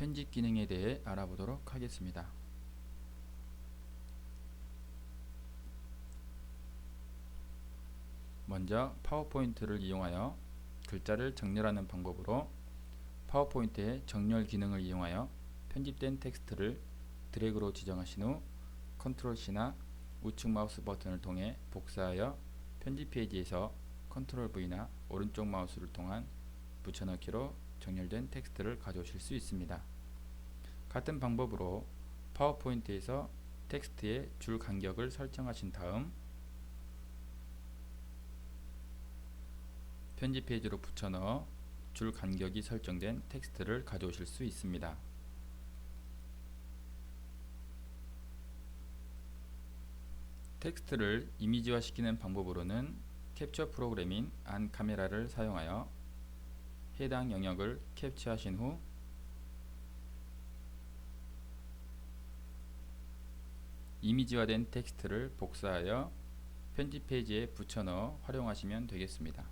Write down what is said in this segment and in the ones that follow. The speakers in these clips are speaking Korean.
편집 기능에 대해 알아보도록 하겠습니다. 먼저 파워포인트를 이용하여 글자를 정렬하는 방법으로 파워포인트의 정렬 기능을 이용하여 편집된 텍스트를 드래그로 지정하신 후 컨트롤 C나 우측 마우스 버튼을 통해 복사하여 편집 페이지에서 컨트롤 V나 오른쪽 마우스를 통한 붙여넣기로 정렬된 텍스트를 가져오실 수 있습니다. 같은 방법으로 파워포인트에서 텍스트의 줄 간격을 설정하신 다음 편집 페이지로 붙여넣어 줄 간격이 설정된 텍스트를 가져오실 수 있습니다. 텍스트를 이미지화 시키는 방법으로는 캡처 프로그램인 안 카메라를 사용하여 해당 영역을 캡처하신 후 이미지화된 텍스트를 복사하여 편집 페이지에 붙여넣어 활용하시면 되겠습니다.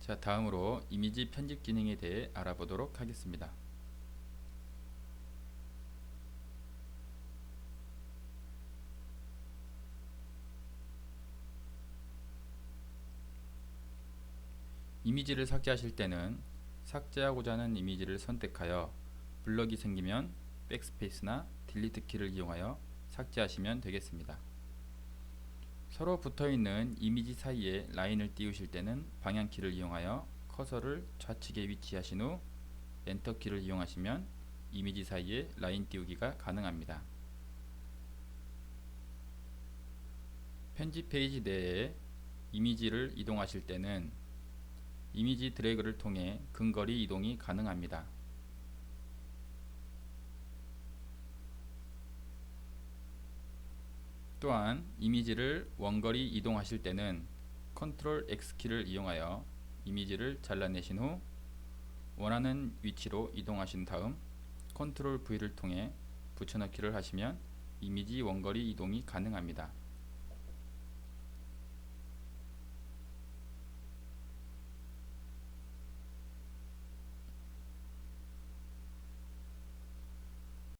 자, 다음으로 이미지 편집 기능에 대해 알아보도록 하겠습니다. 이미지를 삭제하실 때는 삭제하고자 하는 이미지를 선택하여 블럭이 생기면 백스페이스나 딜리트 키를 이용하여 삭제하시면 되겠습니다. 서로 붙어있는 이미지 사이에 라인을 띄우실 때는 방향키를 이용하여 커서를 좌측에 위치하신 후 엔터키를 이용하시면 이미지 사이에 라인 띄우기가 가능합니다. 편집 페이지 내에 이미지를 이동하실 때는 이미지 드래그를 통해 근거리 이동이 가능합니다. 또한 이미지를 원거리 이동하실 때는 컨트롤 X키를 이용하여 이미지를 잘라내신 후 원하는 위치로 이동하신 다음 컨트롤 V를 통해 붙여넣기를 하시면 이미지 원거리 이동이 가능합니다.